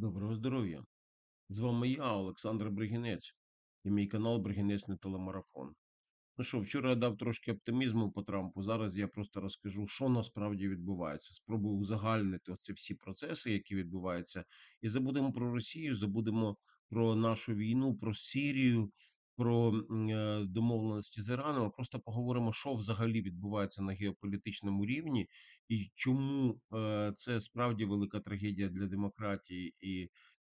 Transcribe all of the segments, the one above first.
Доброго здоров'я! З вами я, Олександр Бригінець, і мій канал Бригінець не телемарафон. Ну що, вчора я дав трошки оптимізму по Трампу. Зараз я просто розкажу, що насправді відбувається. Спробую узагальнити оці всі процеси, які відбуваються, і забудемо про Росію, забудемо про нашу війну, про Сирію, про е, домовленості з Іраном. Просто поговоримо, що взагалі відбувається на геополітичному рівні, і чому е, це справді велика трагедія для демократії і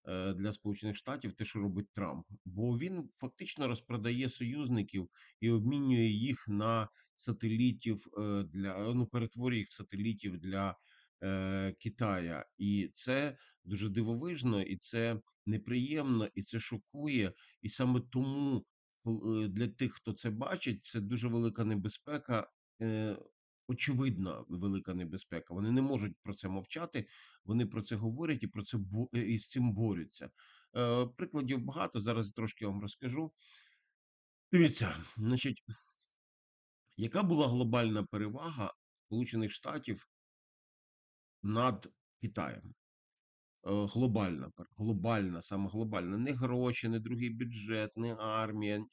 е, для Сполучених Штатів, те, що робить Трамп, бо він фактично розпродає союзників і обмінює їх на сателітів е, для ну перетворює їх в сателітів для е, Китая, і це дуже дивовижно, і це неприємно, і це шокує. І саме тому для тих, хто це бачить, це дуже велика небезпека. Очевидна велика небезпека. Вони не можуть про це мовчати. Вони про це говорять і про це е, і з цим борються. Е, Прикладів багато. Зараз трошки вам розкажу. Дивіться, значить, яка була глобальна перевага Сполучених Штатів над Китаєм? Е, Глобальна, глобальна, саме глобальна, не гроші, не другий бюджет, не армія.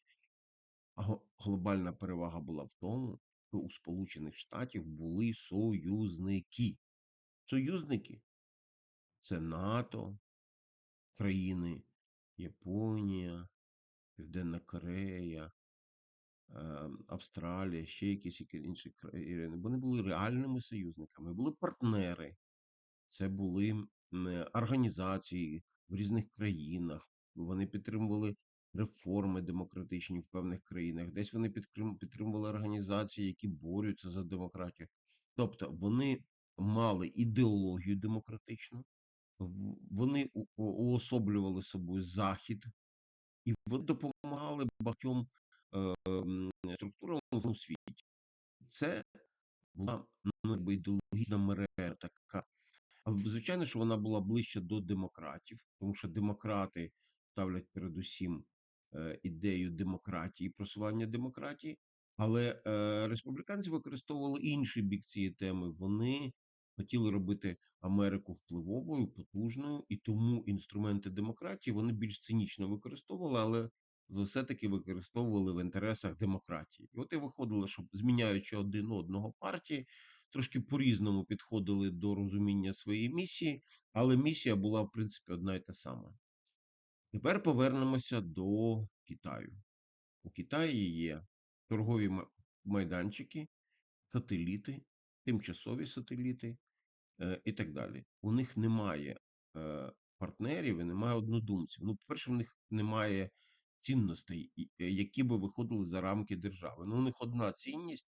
А глобальна перевага була в тому, у Сполучених Штатів були союзники. Союзники це НАТО, країни Японія, Південна Корея, е, Австралія, ще якісь інші країни. Вони були реальними союзниками, були партнери. Це були організації в різних країнах. Вони підтримували реформи демократичні в певних країнах. Десь вони підтримували організації, які борються за демократію. Тобто вони мали ідеологію демократичну, вони уособлювали собою захід, і вони допомагали багатьом е, структурам цьому світі. Це була ну, ідеологічна мережа така. Але звичайно, що вона була ближче до демократів, тому що демократи ставлять передусім ідею демократії, просування демократії. Але е, республіканці використовували інший бік цієї теми. Вони хотіли робити Америку впливовою, потужною, і тому інструменти демократії вони більш цинічно використовували, але все-таки використовували в інтересах демократії. І от і виходило, що зміняючи один одного партії, трошки по-різному підходили до розуміння своєї місії, але місія була, в принципі, одна і та сама. Тепер повернемося до Китаю. У Китаї є торгові майданчики, сателіти, тимчасові сателіти е, і так далі. У них немає е, партнерів і немає однодумців. Ну, по-перше, в них немає цінностей, е, які би виходили за рамки держави. Ну, у них одна цінність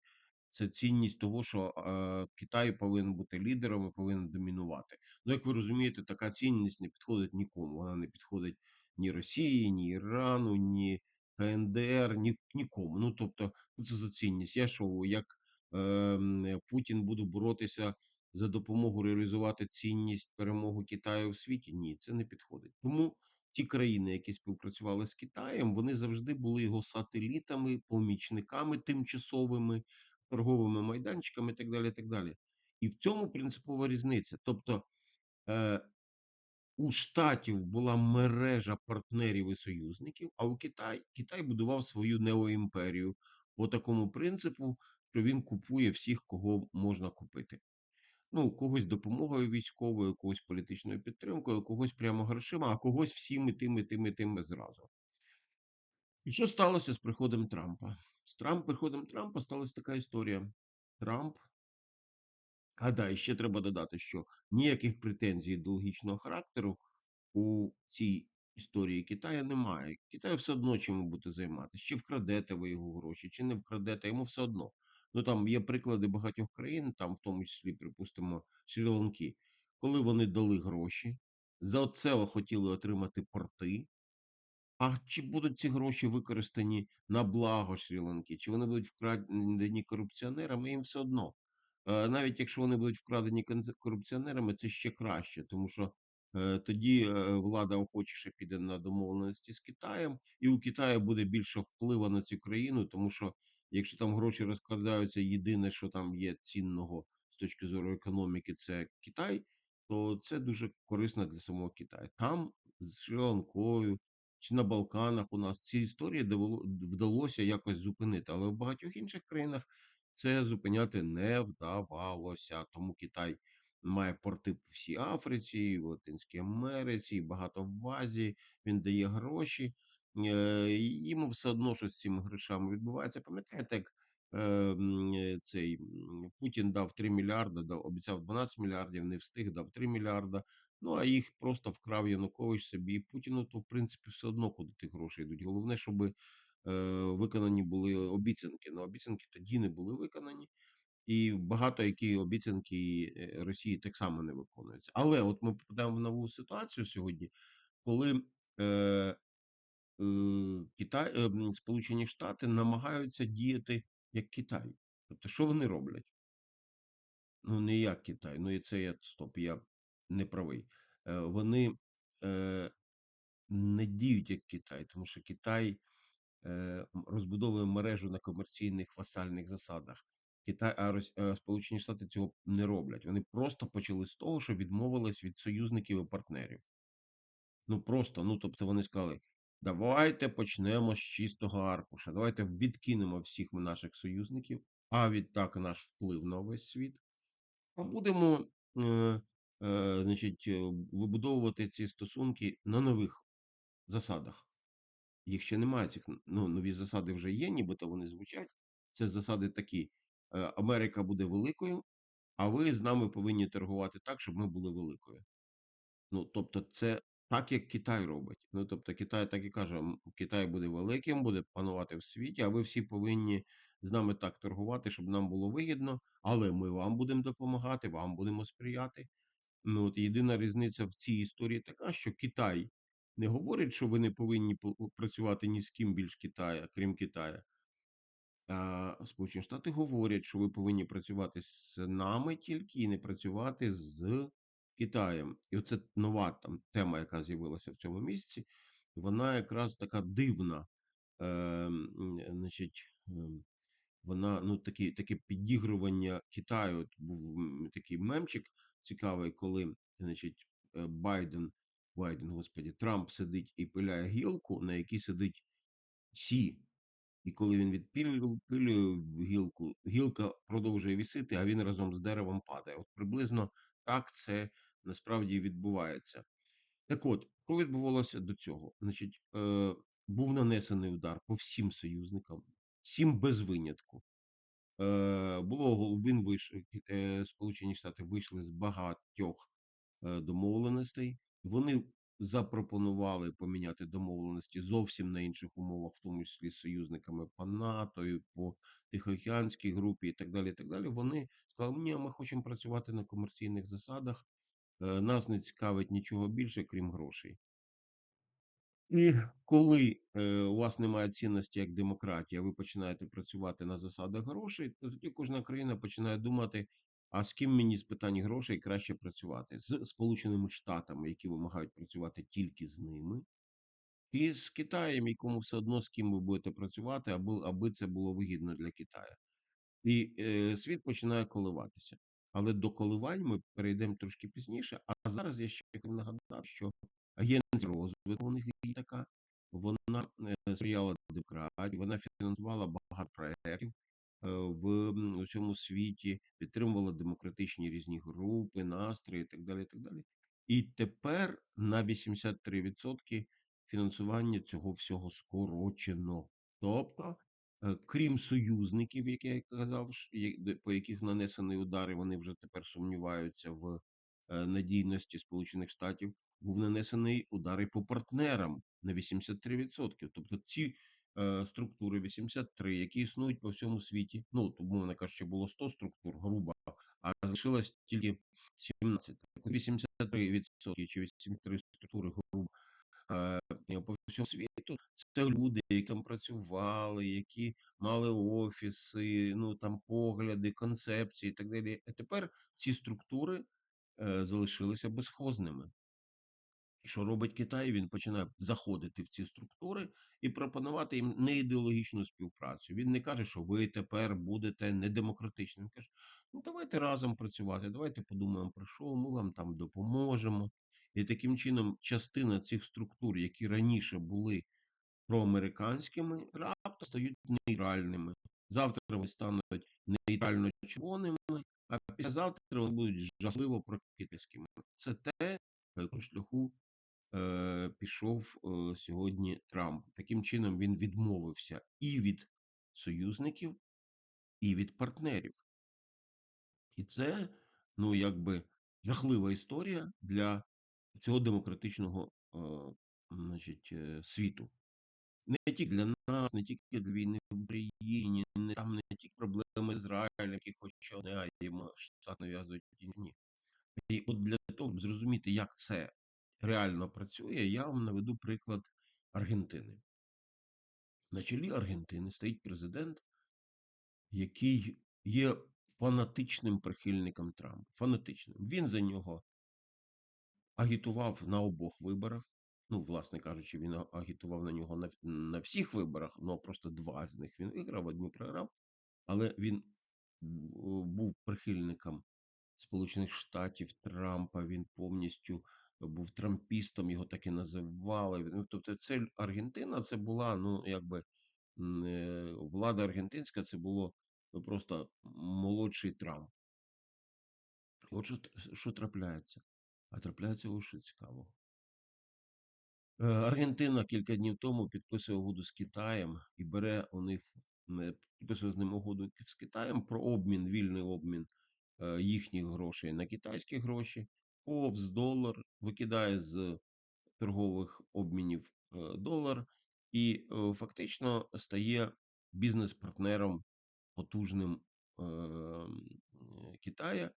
це цінність того, що е, Китай повинен бути лідером і повинен домінувати. Ну, як ви розумієте, така цінність не підходить нікому. Вона не підходить ні Росії, ні Ірану, ні КНДР, ні, нікому. Ну тобто, що це за цінність. Я що, як е, Путін буду боротися за допомогу реалізувати цінність перемогу Китаю в світі? Ні, це не підходить. Тому ті країни, які співпрацювали з Китаєм, вони завжди були його сателітами, помічниками тимчасовими торговими майданчиками і так далі. І так далі. І в цьому принципова різниця. Тобто е, у Штатів була мережа партнерів і союзників, а у Китай Китай будував свою неоімперію по такому принципу, що він купує всіх, кого можна купити. Ну, когось допомогою військовою, когось політичною підтримкою, когось прямо грошима, а когось всіми тими, тими, тими зразу. І що сталося з приходом Трампа? З Трамп, приходом Трампа сталася така історія. Трамп А да, і ще треба додати, що ніяких претензій ідеологічного характеру у цій історії Китаю немає. Китаю все одно чим буде займатися. Чи вкрадете ви його гроші, чи не вкрадете, йому все одно. Ну там є приклади багатьох країн, там в тому числі, припустимо, Шрі-Ланки, коли вони дали гроші, за це хотіли отримати порти. А чи будуть ці гроші використані на благо Шрі-Ланки, чи вони будуть вкрадені корупціонерами, їм все одно. Е, Навіть якщо вони будуть вкрадені корупціонерами, це ще краще, тому що е, тоді е, влада охочіше піде на домовленості з Китаєм, і у Китаю буде більше впливу на цю країну, тому що якщо там гроші розкладаються, єдине, що там є цінного з точки зору економіки, це Китай. то це дуже корисно для самого Китаю. Там з Шрі-Ланкою чи на Балканах у нас ці історії вдалося якось зупинити, але в багатьох інших країнах це зупиняти не вдавалося. Тому Китай має порти по всій Африці, в Латинській Америці, багато в Азії. Він дає гроші. Е, Йому все одно, що з цими грошами відбувається. Пам'ятаєте, як е, е, цей Путін дав 3 мільярди, обіцяв 12 мільярдів, не встиг, дав 3 мільярда. Ну а їх просто вкрав Янукович собі. І Путіну то в принципі все одно, куди ті гроші йдуть. Головне, щоб е, виконані були обіцянки. Ну обіцянки тоді не були виконані. І багато які обіцянки е, Росії так само не виконуються. Але от ми попадаємо в нову ситуацію сьогодні, коли е, е, Китай, е, Сполучені Штати намагаються діяти як Китай. Тобто, що вони роблять? Ну, не як Китай, ну і це я стоп, я не правий. Е, Вони е, не діють як Китай, тому що Китай е, розбудовує мережу на комерційних васальних засадах. Китай, а Рос- е, Сполучені Штати цього не роблять. Вони просто почали з того, що відмовились від союзників і партнерів. Ну просто, ну тобто вони сказали: давайте почнемо з чистого аркуша, давайте відкинемо всіх наших союзників, а відтак наш вплив на весь світ. А будемо, е, е, значить, е, вибудовувати ці стосунки на нових засадах. Їх ще немає цих ну, нові засади вже є, нібито вони звучать. Це засади такі: е, Америка буде великою, а ви з нами повинні торгувати так, щоб ми були великою. Ну, тобто, це так, як Китай робить. Ну, тобто, Китай так і каже: Китай буде великим, буде панувати в світі, а ви всі повинні з нами так торгувати, щоб нам було вигідно, але ми вам будемо допомагати, вам будемо сприяти. Ну, от єдина різниця в цій історії така, що Китай не говорить, що ви не повинні працювати ні з ким більш Китая, крім Китая. А Сполучені Штати говорять, що ви повинні працювати з нами тільки і не працювати з Китаєм. І оце нова там тема, яка з'явилася в цьому місяці. Вона якраз така дивна. Е, значить, ем, вона ну такі, таке підігрування Китаю. От був такий мемчик цікавий, коли значить, е, Байден, Байден, господі, Трамп сидить і пиляє гілку, на якій сидить Сі. І коли він відпилює гілку, гілка продовжує вісити, а він разом з деревом падає. От приблизно так це насправді відбувається. Так от, що відбувалося до цього? Значить, е, був нанесений удар по всім союзникам, всім без винятку. Е, було він виш... е, Сполучені Штати вийшли з багатьох е, домовленостей. Вони запропонували поміняти домовленості зовсім на інших умовах, в тому числі з союзниками по НАТО, і по Тихоокеанській групі і так далі. І так далі. Вони сказали, ні, ми хочемо працювати на комерційних засадах. е, Нас не цікавить нічого більше, крім грошей. І коли е, у вас немає цінності як демократія, ви починаєте працювати на засадах грошей, то тоді кожна країна починає думати, а з ким мені з питань грошей краще працювати? З Сполученими Штатами, які вимагають працювати тільки з ними, і з Китаєм, якому все одно з ким ви будете працювати, аби, аби це було вигідно для Китаю. І е, світ починає коливатися. Але до коливань ми перейдемо трошки пізніше. А зараз я ще нагадати, що агенція розвитку у них є така, вона е, сприяла демократії, вона фінансувала багато проєктів в усьому світі, підтримувала демократичні різні групи, настрої і так далі. І так далі. І тепер на 83% фінансування цього всього скорочено. Тобто Е, крім союзників, як я казав, по яких нанесені удари, вони вже тепер сумніваються в е, надійності Сполучених Штатів. Був нанесений удари по партнерам на 83%. Тобто ці е, структури 83, які існують по всьому світі. Ну, умовно кажучи, було 100 структур, грубо, а залишилось тільки 17. Так от 83% чи 83 структури, грубо е, по всьому світу. Це люди, які там працювали, які мали офіси, ну там погляди, концепції і так далі. А тепер ці структури е, залишилися безхозними. Що робить Китай? Він починає заходити в ці структури і пропонувати їм неідеологічну співпрацю. Він не каже, що ви тепер будете недемократичним. Він каже, ну давайте разом працювати, давайте подумаємо про що, ми вам там допоможемо. І таким чином частина цих структур, які раніше були проамериканськими, раптом стають нейтральними. Завтра вони стануть нейтрально червоними, а післязавтра вони будуть жахливо прокительськими. Це те, по шляху е, пішов е, сьогодні Трамп. Таким чином він відмовився і від союзників, і від партнерів. І це, ну, якби жахлива історія для цього демократичного е, значить, світу. Не тільки для нас, не тільки для війни в Україні, не там не тільки проблеми з Ізраїлем, які хоче не штат нав'язують ні. І от для того, щоб зрозуміти, як це реально працює, я вам наведу приклад Аргентини. На чолі Аргентини стоїть президент, який є фанатичним прихильником Трампа. Фанатичним. Він за нього агітував на обох виборах. Ну, власне кажучи, він агітував на нього на, на всіх виборах, ну просто два з них він виграв, одні програв. Але він був прихильником Сполучених Штатів Трампа. Він повністю був трампістом, його так і називали. Ну, тобто, це Аргентина, це була, ну, якби е, влада аргентинська, це було ну, просто молодший Трамп. От що, що трапляється? А трапляється ось цікавого. Е, Аргентина кілька днів тому підписує угоду з Китаєм і бере у них е, підписує з ним угоду з Китаєм про обмін, вільний обмін їхніх грошей на китайські гроші, повз долар, викидає з торгових обмінів долар і фактично стає бізнес-партнером потужним Китая.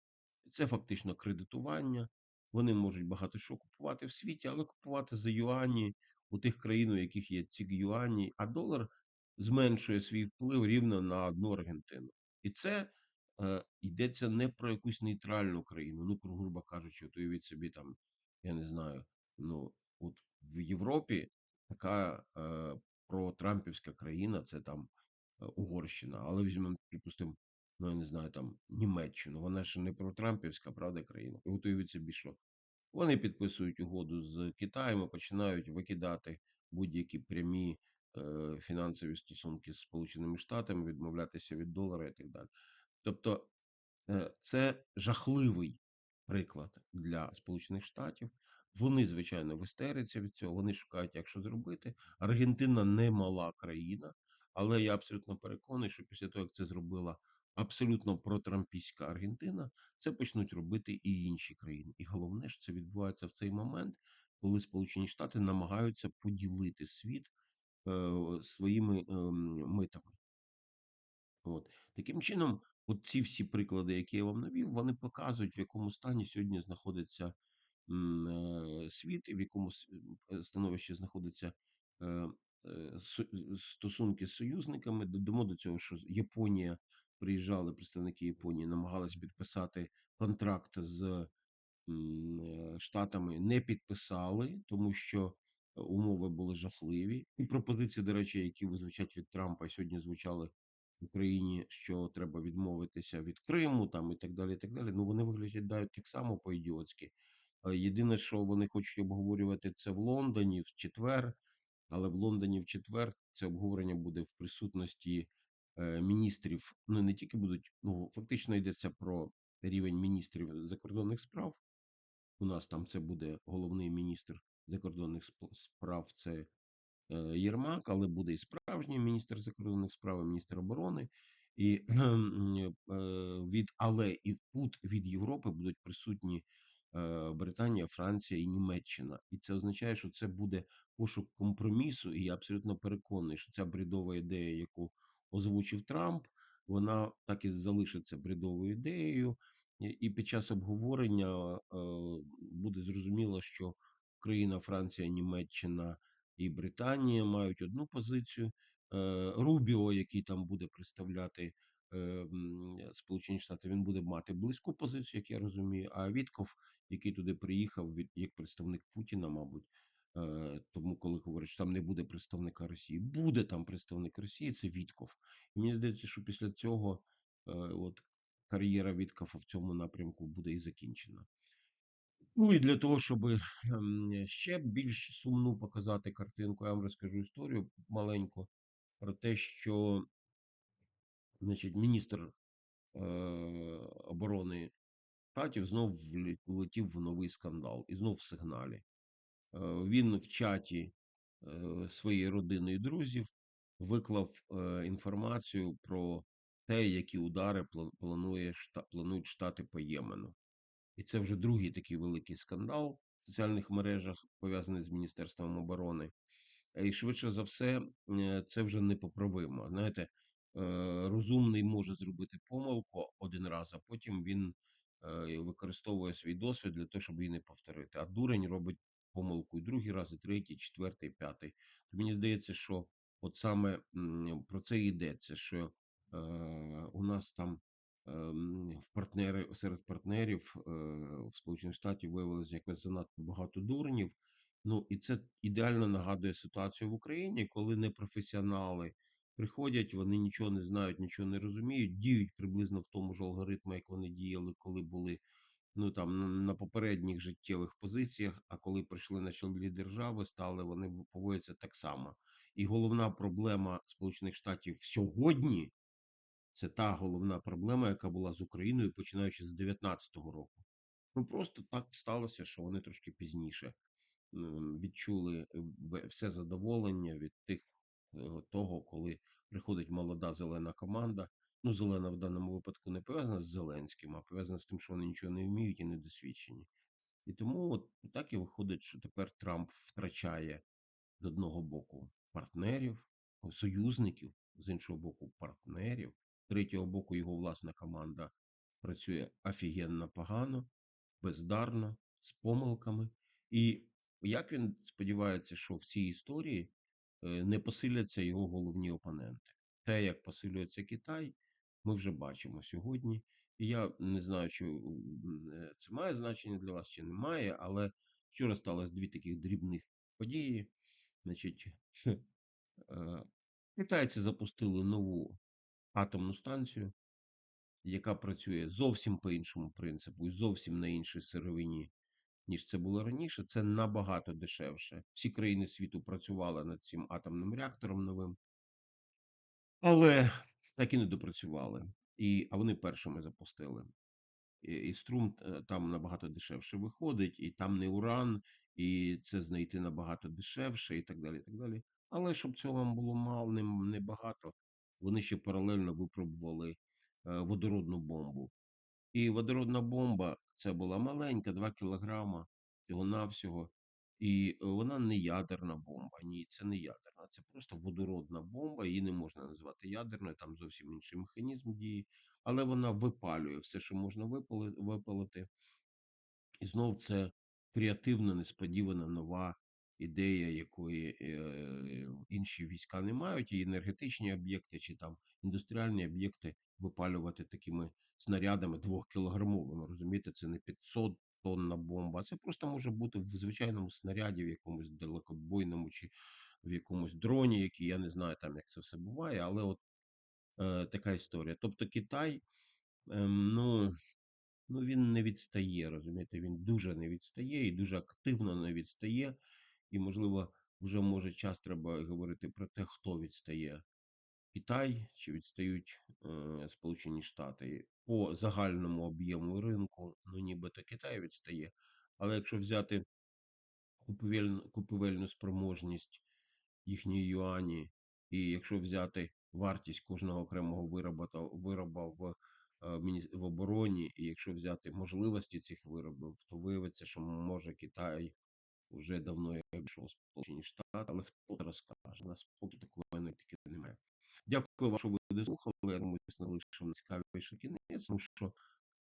Це фактично кредитування. Вони можуть багато що купувати в світі, але купувати за юані у тих країн, у яких є ці юані, а долар зменшує свій вплив рівно на одну Аргентину. І це е, йдеться не про якусь нейтральну країну. Ну, грубо кажучи, от уявіть собі там, я не знаю, ну от в Європі така е, протрампівська країна, це там е, Угорщина, але візьмемо, припустимо, ну я не знаю, там Німеччину. Вона ж не протрампівська, правда, країна. І от уявіть собі, що вони підписують угоду з Китаєм і починають викидати будь-які прямі е, фінансові стосунки з Сполученими Штатами, відмовлятися від долара і так далі. Тобто Е, Це жахливий приклад для Сполучених Штатів. Вони, звичайно, в істериці від цього. Вони шукають, як що зробити. Аргентина не мала країна, але я абсолютно переконаний, що після того, як це зробила абсолютно протрампійська Аргентина, це почнуть робити і інші країни. І головне, що це відбувається в цей момент, коли Сполучені Штати намагаються поділити світ е, своїми ем, митами. От. Таким чином, от ці всі приклади, які я вам навів, вони показують, в якому стані сьогодні знаходиться м, е, світ, і в якому с- е, становищі знаходиться е, е, со- стосунки з союзниками. Додамо до цього, що Японія приїжджали представники Японії, намагалися підписати контракт з м, е, Штатами, не підписали, тому що умови були жахливі. І пропозиції, до речі, які звучать від Трампа, сьогодні звучали Україні, що треба відмовитися від Криму, там і так далі. і так далі. Ну вони виглядають так само по-ідіотськи. Єдине, що вони хочуть обговорювати це в Лондоні в четвер, але в Лондоні в четвер це обговорення буде в присутності е, міністрів. Ну не тільки будуть, ну фактично йдеться про рівень міністрів закордонних справ. У нас там це буде головний міністр закордонних справ. Це Єрмак, але буде і справжній міністр закордонних справ, міністр оборони. І е, від але і тут від Європи будуть присутні е, Британія, Франція і Німеччина. І це означає, що це буде пошук компромісу. І я абсолютно переконаний, що ця бредова ідея, яку озвучив Трамп, вона так і залишиться бредовою ідеєю. І і під час обговорення е, буде зрозуміло, що Україна, Франція, Німеччина і Британія мають одну позицію. Е, Рубіо, який там буде представляти е, Сполучені Штати, він буде мати близьку позицію, як я розумію. А Вітков, який туди приїхав як представник Путіна, мабуть. е, Тому, коли говорять, що там не буде представника Росії, буде там представник Росії, це Вітков. І мені здається, що після цього от кар'єра Віткофа в цьому напрямку буде і закінчена. Ну і для того, щоб ще більш сумну показати картинку, я вам розкажу історію маленьку про те, що значить, міністр е, оборони Штатів знов влетів в новий скандал і знов в сигналі. Е, він в чаті е, своєї родини і друзів виклав е, інформацію про те, які удари планує планують штати по Ємену. І це вже другий такий великий скандал в соціальних мережах, пов'язаний з Міністерством оборони. І швидше за все, е, це вже непоправимо. Знаєте, е, розумний може зробити помилку один раз, а потім він е, використовує свій досвід для того, щоб її не повторити. А дурень робить помилку і другий раз, і третій, і четвертий, і п'ятий. То мені здається, що от саме про це йдеться, що у нас там в партнери серед партнерів е, в Сполучених Штатів виявилося якось занадто багато дурнів. Ну і це ідеально нагадує ситуацію в Україні, коли непрофесіонали приходять, вони нічого не знають, нічого не розуміють, діють приблизно в тому ж алгоритмі, як вони діяли, коли були ну там на- попередніх життєвих позиціях. А коли прийшли на чолі держави, стали вони поводяться так само. І головна проблема Сполучених Штатів сьогодні це та головна проблема, яка була з Україною, починаючи з 19-го року. Ну просто так сталося, що вони трошки пізніше відчули е, все задоволення від тих е, того, коли приходить молода зелена команда. Ну, зелена в даному випадку не пов'язана з Зеленським, а пов'язана з тим, що вони нічого не вміють і не досвідчені. І тому от так і виходить, що тепер Трамп втрачає з одного боку партнерів, союзників, з іншого боку, партнерів, третього боку, його власна команда працює офігенно погано, бездарно, з помилками. І як він сподівається, що в цій історії е, не посиляться його головні опоненти? Те, як посилюється Китай, ми вже бачимо сьогодні. І я не знаю, чи е, це має значення для вас, чи не має, але вчора сталося дві таких дрібних події. Значить, е, китайці запустили нову атомну станцію, яка працює зовсім по іншому принципу і зовсім на іншій сировині, ніж це було раніше. Це набагато дешевше. Всі країни світу працювали над цим атомним реактором новим, але так і не допрацювали. І, а вони першими запустили. І, і струм е, там набагато дешевше виходить, і там не уран, і це знайти набагато дешевше, і так далі. і так далі. Але щоб цього вам було мало, не, небагато, вони ще паралельно випробували е, водородну бомбу. І водородна бомба це була маленька, 2 кілограма всього-навсього. І вона не ядерна бомба. Ні, це не ядерна. Це просто водородна бомба. Її не можна назвати ядерною, там зовсім інший механізм дії. Але вона випалює все, що можна випалити. І знов це креативна, несподівана нова ідея, якої е, інші війська не мають, і енергетичні об'єкти чи там індустріальні об'єкти випалювати такими снарядами двохкілограмовими. Розумієте, це не 500 тонна бомба, це просто може бути в звичайному снаряді, в якомусь далекобойному чи в якомусь дроні, який я не знаю там, як це все буває, але от е, така історія. Тобто Китай, ем, ну. Ну, він не відстає, розумієте, він дуже не відстає і дуже активно не відстає. І, можливо, вже може час треба говорити про те, хто відстає. Китай чи відстають е, Сполучені Штати по загальному об'єму ринку, ну нібито Китай відстає. Але якщо взяти купівельну, купівельну спроможність їхньої юані, і якщо взяти вартість кожного окремого вироба, вироба в, е, в обороні, і якщо взяти можливості цих виробів, то виявиться, що може Китай вже давно я обійшов Сполучені Штати, але хто зараз скаже? У нас поки такої аналітики немає. Дякую вам, що ви дослухали. Я думаю, це лише цікавіший кінець, тому що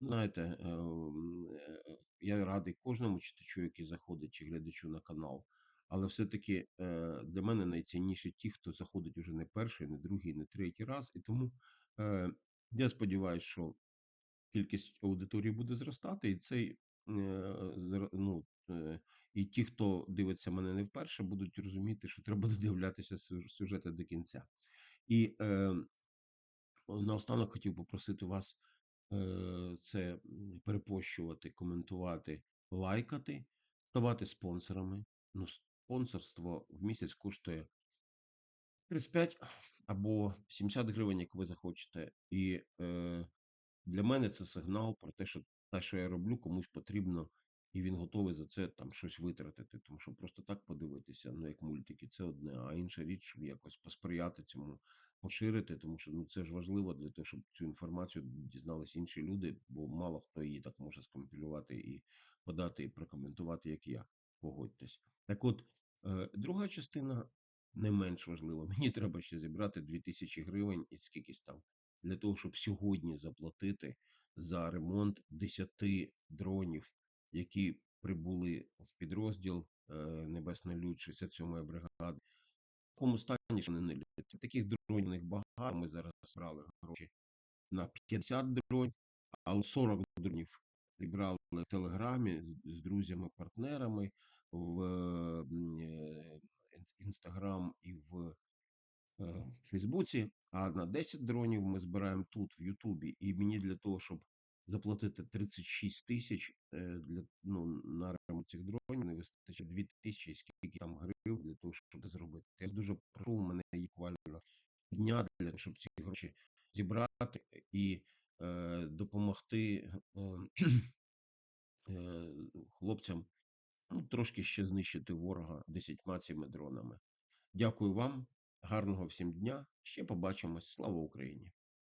знаєте, е, м, е, я радий кожному читачу, який заходить чи глядачу на канал. Але все-таки е, для мене найцінніші ті, хто заходить уже не перший, не другий, не третій раз. І тому е, Я сподіваюсь, що кількість аудиторії буде зростати, і цей е, ну, е, і ті, хто дивиться мене не вперше, будуть розуміти, що треба додивлятися сю- сюжети до кінця. І е, наостанок хотів попросити вас е, це перепощувати, коментувати, лайкати, ставати спонсорами. Ну, спонсорство в місяць коштує 35 або 70 гривень, як ви захочете. І е, для мене це сигнал про те, що те, що я роблю, комусь потрібно, і він готовий за це там щось витратити. Тому що просто так подивитися, ну як мультики, це одне, а інша річ, щоб якось посприяти цьому, поширити, тому що ну це ж важливо для того, щоб цю інформацію дізнались інші люди, бо мало хто її так може скомпілювати і подати, і прокоментувати, як я. Погодьтесь. Так от, е, друга частина не менш важлива. Мені треба ще зібрати 2000 гривень і скількись там для того, щоб сьогодні заплатити за ремонт 10 дронів, які прибули в підрозділ е, Небесна Людь 67-ї бригади. В такому стані, що не літають. Таких дронів них багато. Ми зараз брали гроші на 50 дронів, але 40 дронів зібрали в Телеграмі з, друзями-партнерами в е, Інстаграм і в в Фейсбуці, а на 10 дронів ми збираємо тут, в Ютубі. І мені для того, щоб заплатити 36 тисяч е, для ну, на ремонт цих дронів, не вистачить 2 тисячі, скільки там гривень для того, щоб це зробити. Я дуже прошу мене є буквально дня для того, щоб ці гроші зібрати і е, допомогти е, хлопцям ну, трошки ще знищити ворога десятьма цими дронами. Дякую вам, гарного всім дня. Ще побачимось. Слава Україні!